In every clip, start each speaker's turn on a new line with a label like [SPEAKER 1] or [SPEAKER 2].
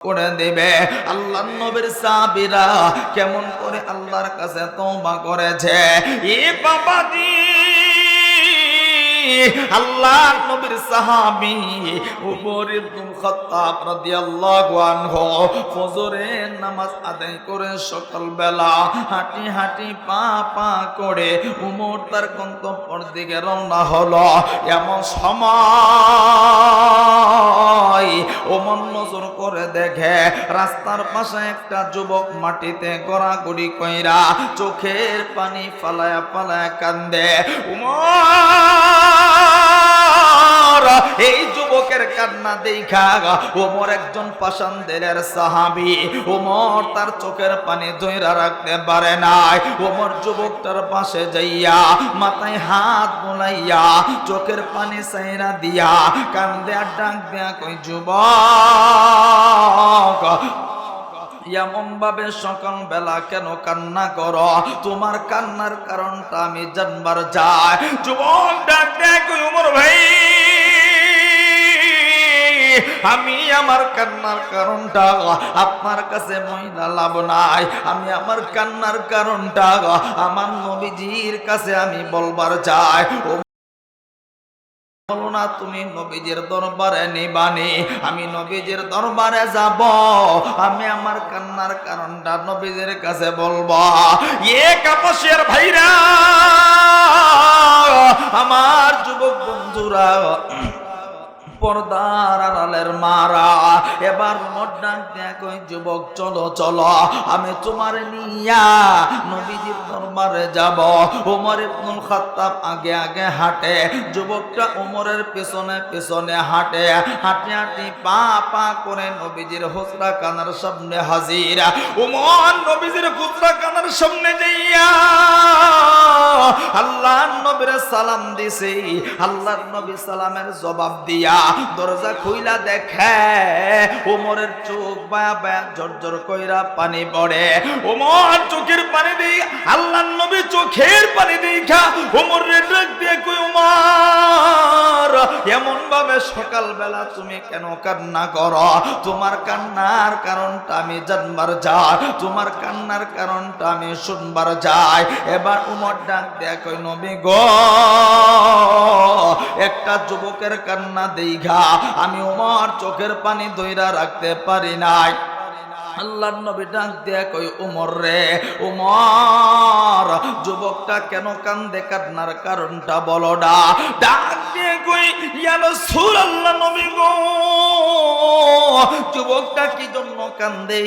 [SPEAKER 1] করে দেবে। আল্লাহ নবীর সাহাবীরা কেমন করে আল্লাহর কাছে তওবা করেছে? এ বাবা বাবাজি নবীর নামাজ আদায় করে সকাল বেলা হাঁটি হাঁটি পা পা করে উমর তার দিকে রওনা হলো। এমন সময় ওমর নজর করে দেখে রাস্তার পাশে একটা যুবক মাটিতে গড়া গড়াগড়ি কইরা চোখের পানি ফালায়া ফালায়া কান্দে। উমর এই যুবকের কান্না দেখা ওমর একজন পাষাণদের সাহাবি। ওমর তার চোখের পানি ধইরা রাখতে পারে নাই। ওমর যুবকটার পাশে যাইয়া মাথায় হাত বোলাইয়া চোখের পানি সাইরা দিয়া কান্দে ডাক দেয়া কই যুবক এমন ভাবে সকাল বেলা কেন কান্না কর? তোমার কান্নার কারণটা আমি জানবার যাই যুবক ডাক দেখ উমর ভাই আমি আমার কান্নার কারণটা, আপনার কাছে মহিলা লাভ নাই। আমি আমার কান্নার কারণটা, আমার নবীজির কাছে আমি বলবার চাই। বলো না, তুমি নবীজির দরবারে নিবানি, আমি নবীজির দরবারে যাব। আমি আমার কান্নার কারণটা নবীজির কাছে বলব। এ কাপাসের ভাইরা, আমার যুবক বন্ধুরা পর্দার আড়ালের মারা। এবার মোড্ডান কই যুবক, চলো চলো, আমি তোমার নিয়া নবীজির দরবারে যাব। ওমর ইবনুল খাত্তাব আগে আগে হাঁটে। যুবকটা ওমরের পেছনে পেছনে হাঁটে। হাঁটে, হাঁটি পা পা করে নবীজির হুসরা কানার সামনে হাজিরা। ওমর নবীজির হুসরা কানার সামনে যাইয়া আল্লাহ নবীর সালাম দিছে। আল্লাহ নবী সালামের জবাব দিয়া দরজা খুইলা দেখে, ওমরের চোখ বায়া বায়া জর্জর কইরা পানি পড়ে। ওমর চোখের পানি দেই আল্লাহ নবী চোখের পানি দেই খা ওমরের রাগ দিয়ে কই এমন ভাবে সকাল বেলা তুমি কেন কান্না করো? তোমার কান্নার কারণটা আমি জানবার যাই তোমার কান্নার কারণটা আমি শুনবার যাই এবার উমর ডাক দেখো নবী গো, একটা যুবকের কান্না দেইঘা আমি উমর চোখের পানি দইরা রাখতে পারি নাই। আল্লাহর নবী ডাক দিয়া কই উমর রে, উমর, যুবকটা কেন কান্দে? কান্নার কারণটা বলো না। ডাক দিয়ে কই, ইয়া রাসূলুল্লাহ নবী গো, যুবকটা কি জন্য কান্দে?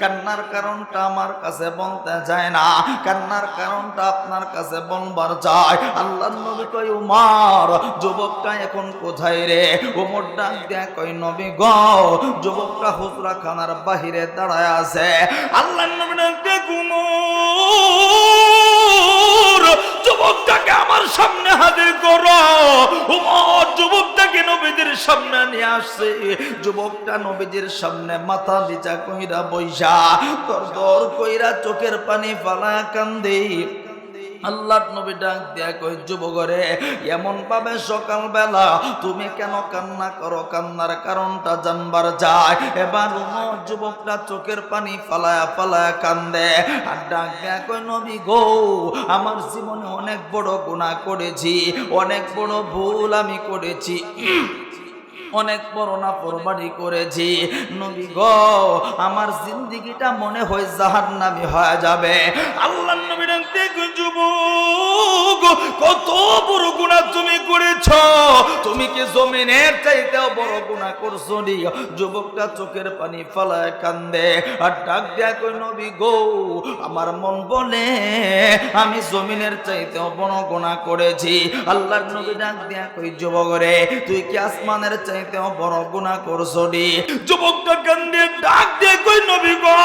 [SPEAKER 1] কান্নার কারণটা আমার কাছে বলতে যায় না। কান্নার কারণটা আপনার কাছে বলবার যায় আল্লাহর নবী কই উমর, যুবকটা এখন কোথায় রে? উমর ডাক দিয়া কই নবী গো, যুবকটা হুজরা খানার বাহিরে দাঁড়ায় আছে। আল্লাহ নবী ডাক দিয়া কই, উমর যুবকটাকে আমার সামনে হাজির করো। উমর যুবকটাকে নবীদের সামনে নিয়ে আসছে। যুবকটা নবীদের সামনে মাথা নিচা কইরা বইসা তোর দর কইরা চোখের পানি ফালা কান্দে। আল্লাহ নবী ডাক দিয়া কই যুবগরে এমন সকাল বেলা তুমি কেন কান্না করো? কান্নার কারণটা জানবার যায়। এবার যুবকটা চোখের পানি ফালায়া ফালায়া কান্দে আর ডাক দিয়া কই নবী গো, আমার জীবনে অনেক বড় গুনাহ করেছি, অনেক বড় ভুল আমি করেছি। অনেক বড় না কোরবানি করেছি। নবী গো, আমার জিন্দিগিটা মনে হয় জাহান্নামী হয়ে যাবে। আল্লাহ নবী দেখো যুবক, কত বড় গুনাহ তুমি করেছ। তুমি কি জমিনের চাইতেও বড় গুনাহ করছ নি? যুবকটা চোখের পানি ফালায় কান্দে আর ডাক কই নবী গো, আমার মন বলে আমি জমিনের চাইতেও বড় গুনাহ করেছি। আল্লাহর নবী ডাক দেয়া কই যুবক রে, তুই কি আসমানের চাইতেও বড় গুণা করছ যুবকটা কান্দে ডাক দিয়ে কই নবী গো?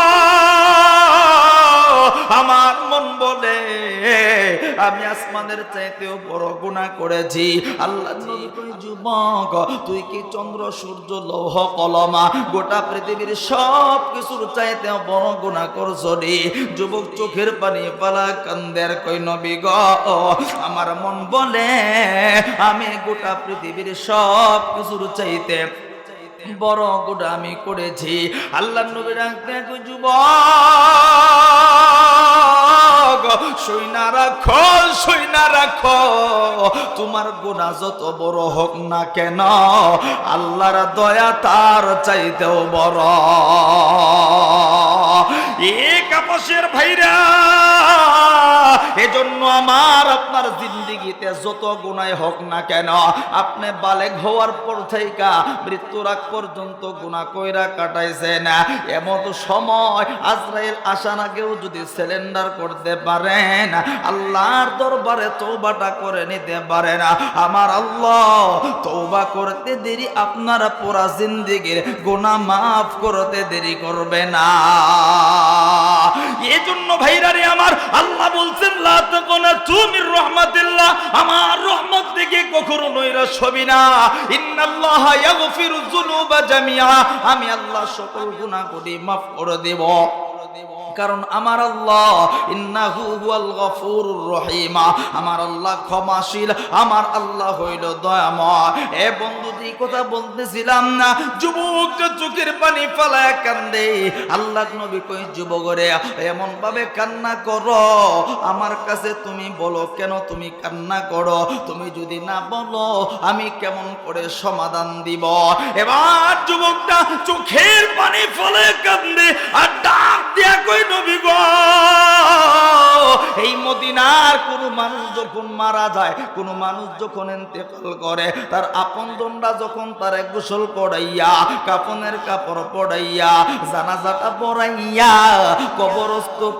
[SPEAKER 1] আমার মন বলে, আমি আসমানের চাইতেও বড় গুনাহ করেছি। আল্লাহ যুবক, তুই কি চন্দ্র, সূর্য, লৌহ, কলমা, গোটা পৃথিবীর সব কিছুর চাইতেও বড় গুনাহ করছ রে? যুবক চোখের পানি পালা কান্দের, কই নবী গ, আমার মন বলে, আমি গোটা পৃথিবীর সব কিছুর চাইতে বড় গুণা আমি করেছি। আল্লাহ নবী ডাকতে যুব সইনা রাখো সইনা রাখো। তোমার গুণা যত বড় হোক না কেন, আল্লাহর দয়া তার চাইতেও বড়। এ ভাইরা। এজন্য আমার আপনার জিন্দিগিতে যত গুণাই হোক না কেন, আপনি বালেক হওয়ার পর থেকে মৃত্যুর আগ পর্যন্ত গুণা কইরা কাটাইছেন। এমন সময় আজরাইল আসার আগেও যদি সিলিন্ডার করতে পারেন, আল্লাহর দরবারে তৌবাটা করে নিতে পারেন। আমার আল্লাহ তৌবা করতে দেরি আপনারা পুরা জিন্দিগির গুণা মাফ করতে দেরি করবে না। এজন্য ভাইরা রে আমার আল্লাহ বলছেন, লা তাকুনা তুমি রহমাতিল্লাহ। আমার রহমত থেকে কখনো নৈরাশ হবি না। ইন্নাল্লাহা ইয়াগফিরু যুনুবা জামিআ। আমি আল্লাহ সকল গুনাহ করে মাফ করে দেব। কারণ আমার আল্লাহ ইন্নাহু হুয়াল গফুরুর রহিম। আমার আল্লাহ ক্ষমাশীল, আমার আল্লাহ হইল দয়াময়। এ বন্ধু এই কথা বলতেছিলাম না, যুবক চোখের পানি ফালায় কান্দে। আল্লাহ নবী কই যুবকরে এমন ভাবে কান্না করো। আমার কাছে তুমি বলো, কেন তুমি কান্না করো? তুমি যদি না বলো, আমি কেমন করে সমাধান দিব? এবার যুবকটা চোখের পানি ফলে কান্দে আর ডাক দিয়া কই নবী গো। এই মদিনার কোন মানুষ যখন মারা যায়, কোন মানুষ যখন ইন্তেকাল করে, তার যখন গোসল কাপনের কাপড় পড়াইয়া জানাজাটা পড়াইয়া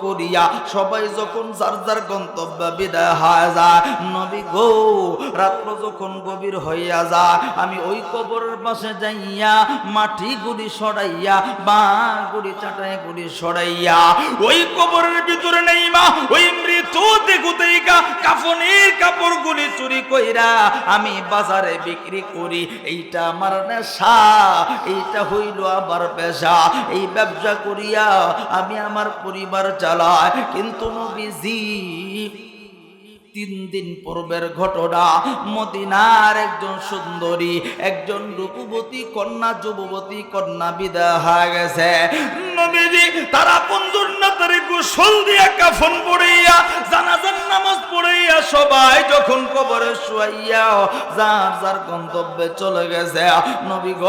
[SPEAKER 1] করিয়া, সবাই যখন যার যার গন্তব্য বিদায় হয়ে যায়, নবী গো, রাত্র যখন গভীর হইয়া যায়, আমি ওই কবরের পাশে যাইয়া, মাটি গুড়ি সরাইয়া, বা গুড়ি চাটাই গুড়ি সরাইয়া ওই কবরের ভিতরে নেই মা, ওই মৃত দেখুতেইকা কাফনের কাপড় গুলি চুরি কইরা আমি বাজারে বিক্রি করি। এইটা আমার নেশা, এইটা হইল আবার পেশা। এই ব্যবসা করিয়া আমি আমার পরিবার চালাই। কিন্তু নবীজি তিন দিন পূর্বের ঘটনা। মদিনার একজন সুন্দরী, একজন রূপবতী কন্যা যুবতী কন্যা বিদায় হয়ে গেছে। নবীজি তারা পঞ্জুন্নতারে গোসল দিয়া কাফন পড়াইয়া জানাজার নামাজ পড়াইয়া কবরে যার যার গন্তব্যে চলে গেছে। নবী গ,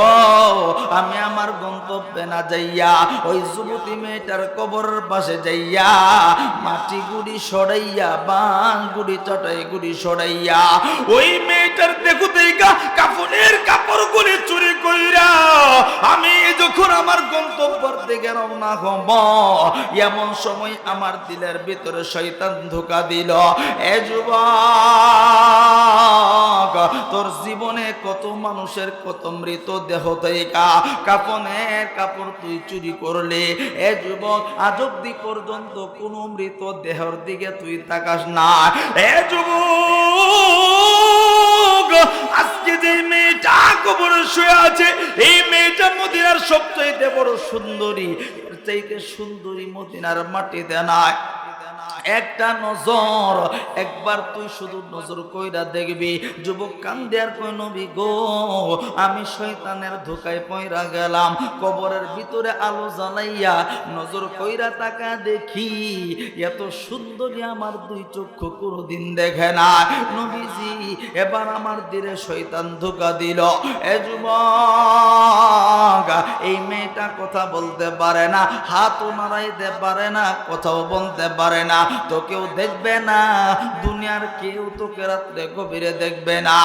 [SPEAKER 1] আমি আমার গন্তব্যে না যাইয়া ওই যুবতী মেয়েটার কবরের পাশে যাইয়া মাটি গুড়ি সরাইয়া, বান গুড়ি, চটাই গুড়ি সরাইয়া ওই মেয়েটার কাপড়ের কাপড় গুলি চুরি কইরা আমি যখন আমার গন্তব্যের দিকে রওনা হব, এমন সময় আমার দিলের ভিতরে শয়তান ধোকা দিল। এ যুবক! তোর জীবনে কত মানুষের কত মৃত দেহ থেকে কাপনের কাপড় তুই চুরি করলে। এ যুবক, আজ অব্দি পর্যন্ত কোনো মৃত দেহর দিকে তুই তাকাস না। এ যুবক, আজকে যে মেয়েটা কবরে শুয়ে আছে, এই মেয়েটা মদিনার সবচাইতে বড় সুন্দরী। চাইতে সুন্দরী মদিনার মাটিতে নাই একটা নজর, একবার তুই শুধু নজর কইরা দেখবি। যুবক কান্দিয়ার কই নবী গো, আমি শয়তানের ধোকায় পয়রা গেলাম। কবরের ভিতরে আলো জ্বালাইয়া নজর কইরা তাকা দেখি, এত সুন্দরী আমার দুই চক্ষু কোনোদিন দেখে না। নবীজি, এবার আমার দিলে শয়তান ধোকা দিল। এ যুবক, এই মেয়েটা কথা বলতে পারে না, হাতও নাড়াইতে পারে না, কথাও বলতে পারে না। তোকেও দেখবে না, দুনিয়ার কেউ তোকে রাত্রে গভীরে দেখবে না।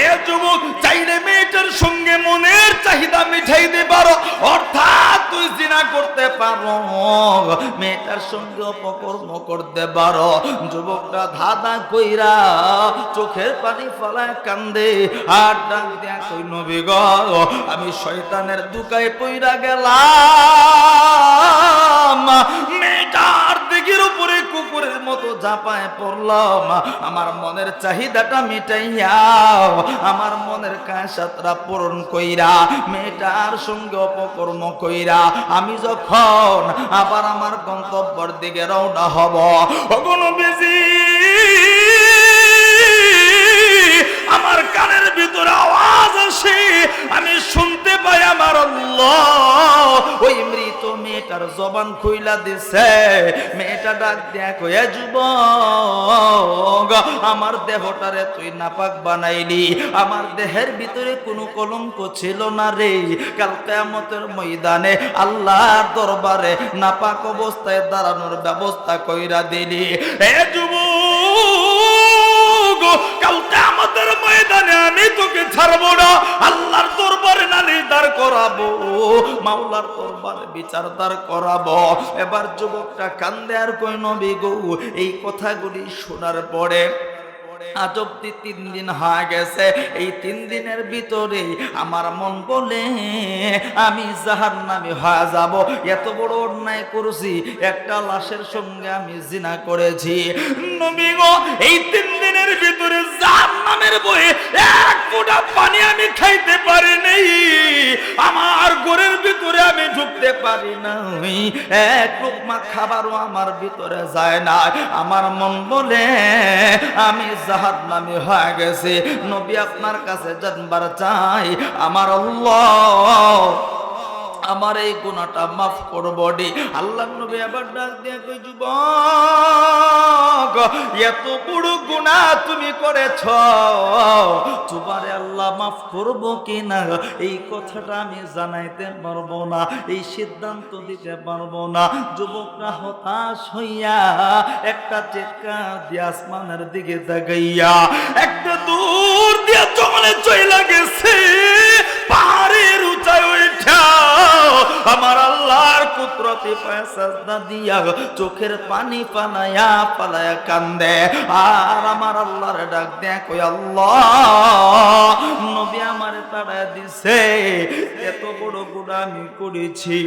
[SPEAKER 1] এ যুবক, চাইলে মেয়েটার সঙ্গে মনের চাহিদা মিঠাইতে পারো অর্থাৎ তুই জিনা করতে পারো, মেয়েটার সঙ্গে অপকর্ম করতে পারো। যুবকটা ধাঁধা কইরা চোখের পানি ফলায় কান্দে, আর ডাক দিয়া কই, নবী গ, আমি শয়তানের দুকায় পইরা গেলাম। ঝাঁপায় পড়লাম আমার মনের চাহিদাটা মিটাইয়া আমার মনের কাঁসাতরা পূরণ কইরা, মেয়েটার সঙ্গে অপকর্ম কইরা, আমি যখন আবার আমার গন্তব্যের দিকে রওনা হব কোনো বেশি আমার কানের ভিতরে আওয়াজ আসে, আমি শুনতে পাই আমার আল্লাহ। মেয়েটার জবান খুইলা দিছে। মেয়েটা ডাক দেয়া কয়ে যুব আমার দেহটারে তুই নাপাক বানাইলি। আমার দেহের ভিতরে কোনো কলঙ্ক ছিল না রে। কাল কেয়ামতের ময়দানে আল্লাহ দরবারে নাপাক অবস্থায় দাঁড়ানোর ব্যবস্থা কইরা দিলি। হে যুবক আমি তোকে ছাড়বো না। আল্লাহর দরবারে না নির্ধার করাবো। মাওলার দরবারে বিচার দাঁড় করাবো। এবার যুবকটা কান্দে আর কই নবী গো, এই কথাগুলি শোনার পরে আজ তিন দিন হয়ে গেছে। এই তিন দিনের ভিতরে আমার মন বলে, আমি জাহার নামে হয়ে যাব। এত বড় অন্যায় করছি, একটা লাশের সঙ্গে আমি জিনা করেছি। এই তিন দিনের ভিতরে জাহার নামের বয়ে এক ফোঁটা পানি আমি খাইতে পারি পারি না এক লোকমা খাবারও আমার ভিতরে যায় না আমার মন বলে, আমি জাহার নামে হয়ে গেছে। নবী আপনার কাছে জানবার চাই। আমার আল্লাহ, আমার এই গুণাটা মাফ করব ডি আল্লাহ নবী আবার ডাক দিয়ে কই যুবক, এত বড় গুণা তুমি করেছ। তোমারে আল্লাহ মাফ করব কি না এই কথাটা আমি জানাইতে পারব না, এই সিদ্ধান্ত দিতে পারব না। যুবকরা হতাশ হইয়া একটা চেকা দিয়ে আসমানের দিকে তাকাইয়া একটা দূর দিয়ে চলে চইলা গেছে, পাহাড়ের উঁচায় ওইটা আমার আল্লাহর কুদরতি পায়ে সাজদা দিয়া চোখের পানি পানায়া পালায়া কান্দে। আর আমার আল্লাহর ডাক দে কই আল্লাহ, নবী আমারে তাড়া দিছে। এত বড় গুড়া আমি করেছি।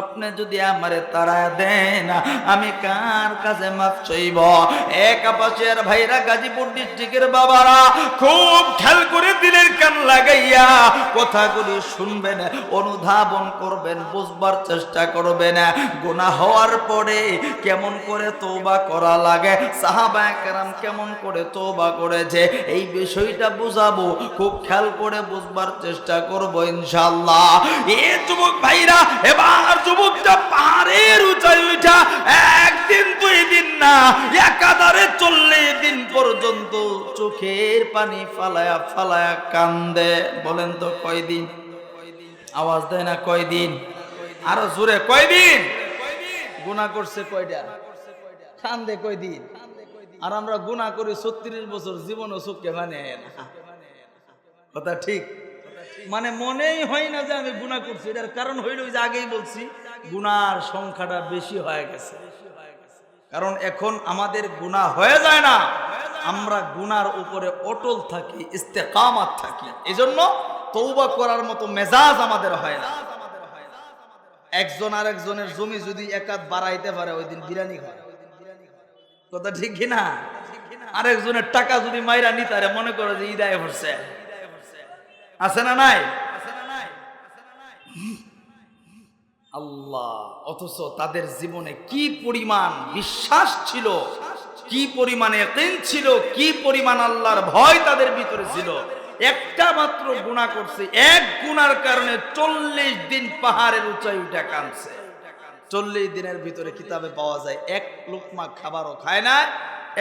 [SPEAKER 1] আপনি যদি আমারে তারা দেন, আমি কার কাছে মাফ চাইব? এক আপাশের ভাইরা গাজীপুর ডিস্ট্রিক্টের বাবারা খুব খেয়াল করে দিলের কান লাগাইয়া কথাগুলি শুনবেন, অনুধাবন করবেন, বুঝবার চেষ্টা করবেন। গুনাহ হওয়ার পরে কেমন করে তওবা করা লাগে? সাহাবা কেরাম কেমন করে তওবা করেছে? এই বিষয়টা বুঝাবো, খুব খেয়াল করে বুঝবার চেষ্টা করব ইনশাআল্লাহ। এ যুবক ভাইরা, এবার যুবকটা পাহাড়ের উঁচাই উঠা একদিন, দুই দিন না, একাধারে চল্লিশ দিন পর্যন্ত চোখের পানি ফালায়া ফালায়া কান্দে। বলেন তো কয়দিন? আওয়াজ দেয় না কয়দিন? আরও জোরে, কয়দিন? গুণা করছে কয়টা? কান্দে কয়দিন? আর আমরা গুণা করি ছত্রিশ বছর, জীবনও চোখকে মানে না। কথা ঠিক? মানে মনেই হয় না যে আমি গুণা করছি। এটার কারণ হইল যে আগেই বলছি গুনার সংখ্যাটা বেশি হয়ে গেছে। কারণ এখন আমাদের গুণা হয়ে যায় না। আমরা গুনার উপরে অটল থাকি, ইস্তেকামাত থাকি। এজন্য তৌবা করার মতো মেজাজ আমাদের হয় না। একজন আর একজনের জমি যদি একাত বাড়াইতে পারে, ওই দিন বিরিয়ানি খায় কথা ঠিক কিনা আরেকজনের টাকা যদি মাইরা নিতারে, মনে করো যে ইদায় পড়ছে। আছে না নাই? আল্লাহ, অথচ তাদের জীবনে কি পরিমাণ বিশ্বাস ছিল, কি পরিমাণে ছিল, কি পরিমাণ আল্লাহর ভয় তাদের ভিতরে ছিল। একটা মাত্র গুণা করছে, এক গুনার কারণে চল্লিশ দিন পাহাড়ের উঁচাই উঠে কানছে চল্লিশ দিনের ভিতরে কিতাবে পাওয়া যায়, এক লোকমা খাবারও খায় না,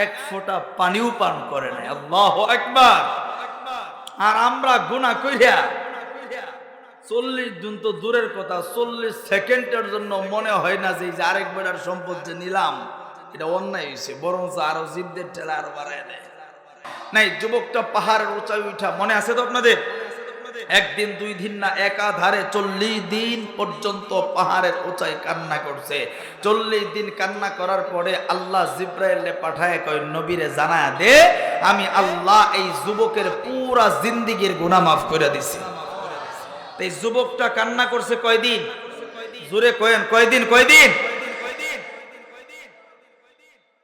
[SPEAKER 1] এক ফোঁটা পানিও পান করে না। আল্লাহ একবার আর আমরা গুণা কইয়া চল্লিশ দিন তো দূরের কথা, চল্লিশ সেকেন্ডের জন্য মনে হয় না যে আরেক বেড়ার সম্পদ যে নিলাম, এটা অন্যায় হয়েছে বরং আরও জীবদের ঠেলা আরও বাড়ায় দেয়। নাই, যুবকটা পাহাড়ের উঁচাই উঠা, মনে আছে তো আপনাদের? একদিন, দুই দিন না একাধারে চল্লিশ দিন পর্যন্ত পাহাড়ের উঁচাই কান্না করছে। চল্লিশ দিন কান্না করার পরে আল্লাহ জিব্রাইলে পাঠায়, কয়, নবীরে জানায় দে, আমি আল্লাহ এই যুবকের পুরা জিন্দিগির গুনাহ মাফ করে দিছি। এই যুবকটা কান্না করছে কয়দিন জোরে কয়েন কয়দিন কয়দিন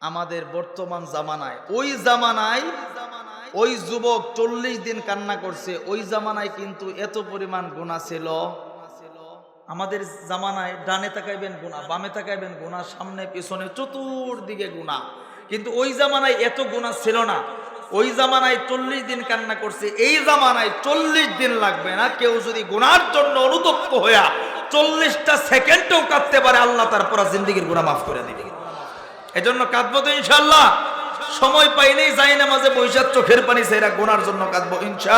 [SPEAKER 1] আমাদের বর্তমান জামানায়, ওই জামানায় ওই যুবক চল্লিশ দিন কান্না করছে। ওই জামানায় কিন্তু এত পরিমাণ গোনা ছিল। আমাদের জামানায় ডানে তাকাইবেন গুণা বামে তাকাইবেন গুণা সামনে, পিছনে, চতুর্দিকে গুণা কিন্তু ওই জামানায় এত গুণা ছিল না। ওই জামানায় চল্লিশ দিন কান্না করছে। এই জামানায় চল্লিশ দিন লাগবে না। কেউ যদি গুনার জন্য অনুতপ্ত হইয়া চল্লিশটা সেকেন্ডও কাঁদতে পারে, আল্লাহ তারপর জিন্দিগির গুণা মাফ করে দিবে। এজন্য কাঁদবো তো ইনশাল্লাহ সময় পাইলেই যাই নামাজে বৈশাখ চোখের পানি সেরা গোনার জন্য কাঁদবো ইনশা